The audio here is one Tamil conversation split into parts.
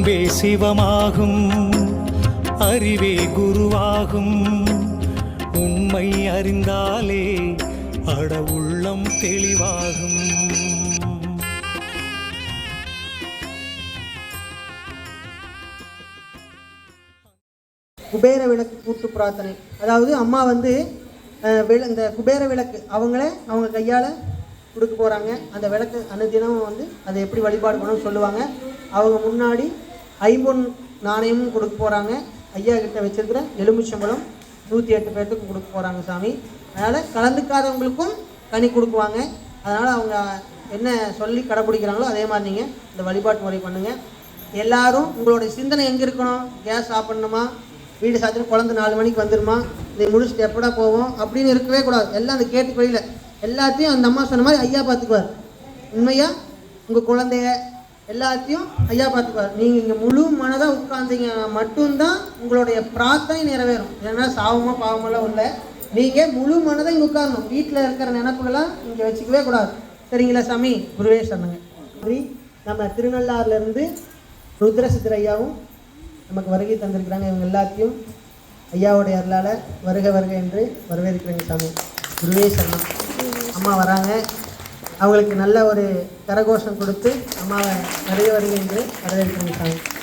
அன்பே சிவமாகும் அறிவே குருவாகும். உண்மை அறிந்தாலே அட உள்ளம் தெளிவாகும். குபேர விளக்கு கூட்டு பிரார்த்தனை. அதாவது அம்மா வந்து விள இந்த குபேர விளக்கு அவங்களே அவங்க கையால் கொடுக்க போகிறாங்க அந்த விளக்கு அனுதினமும் வந்து அதை எப்படி வழிபாடு பண்ணணும்னு சொல்லுவாங்க. அவங்க முன்னாடி ஐம்பொன் நாணயமும் கொடுக்க போகிறாங்க ஐயா கிட்ட வச்சிருக்கிற எலுமிச்சம்பழம் நூற்றி எட்டு பேர்த்துக்கும் கொடுக்க போகிறாங்க சாமி. அதனால் கலந்துக்காதவங்களுக்கும் தனி கொடுக்குவாங்க. அதனால் அவங்க என்ன சொல்லி கடைப்பிடிக்கிறாங்களோ அதே மாதிரி நீங்கள் இந்த வழிபாட்டு முறை பண்ணுங்கள் எல்லாரும் உங்களுடைய சிந்தனை எங்கே இருக்கணும்? கேஸ் ஆஃப் பண்ணணுமா? வீடு சாத்திரம் குழந்தை நாலு மணிக்கு வந்துருமா? இதை முடிச்சுட்டு எப்படா போவோம்? அப்படின்னு இருக்கவே கூடாது. எல்லாம் அந்த கேட்டு வழியில் எல்லாத்தையும் அந்த அம்மா சொன்ன மாதிரி ஐயா பார்த்துக்குவார் உண்மையாக உங்கள் குழந்தைய எல்லாத்தையும் ஐயா பார்த்துக்குவார் நீங்கள் இங்கே முழு மனதாக உட்கார்ந்தீங்க மட்டும்தான் உங்களுடைய பிரார்த்தனை நிறைவேறும். ஏன்னா சாவமோ பாவமெல்லாம் இல்லை நீங்கள் முழு மனதை இங்கே உட்காரணும். வீட்டில் இருக்கிற நினப்புகளாம் இங்கே வச்சுக்கவே கூடாது. சரிங்களா சாமி? குருவே சொன்னங்க நம்ம திருநள்ளாறுலேருந்து ருத்ரசித்திர ஐயாவும் நமக்கு வருகை தந்திருக்கிறாங்க. இவங்க எல்லாத்தையும் ஐயாவுடைய அருளால் வருக வருக என்று வரவேற்கிறேங்க சாமி. குருவே சரணம் அம்மா வராங்க. அவங்களுக்கு நல்ல ஒரு கரகோஷம் கொடுத்து அம்மாவை வருக வருக என்று வரவேற்கிறேங்க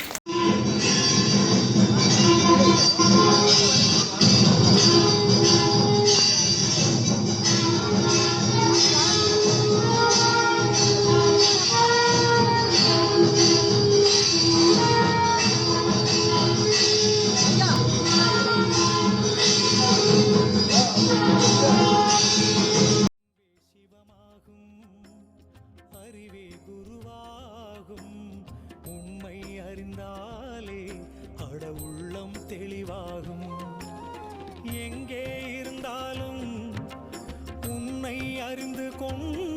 தெளிவாகும். எங்கே இருந்தாலும் உன்னை அறிந்து கொண்டு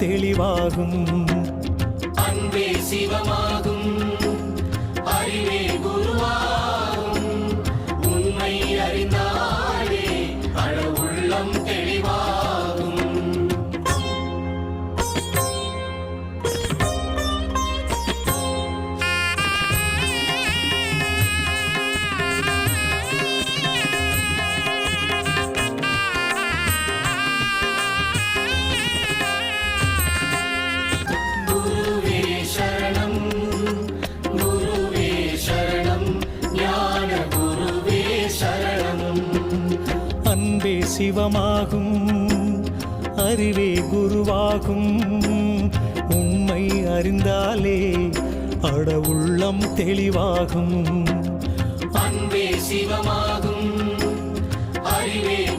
தெளிவாகும். அன்பே சிவமாகும். சிவமாகும் அறிவே குருவாகும். உண்மை அறிந்தாலே அடவுள்ளம் தெளிவாகும். அன்பே சிவமாகும் அறிவே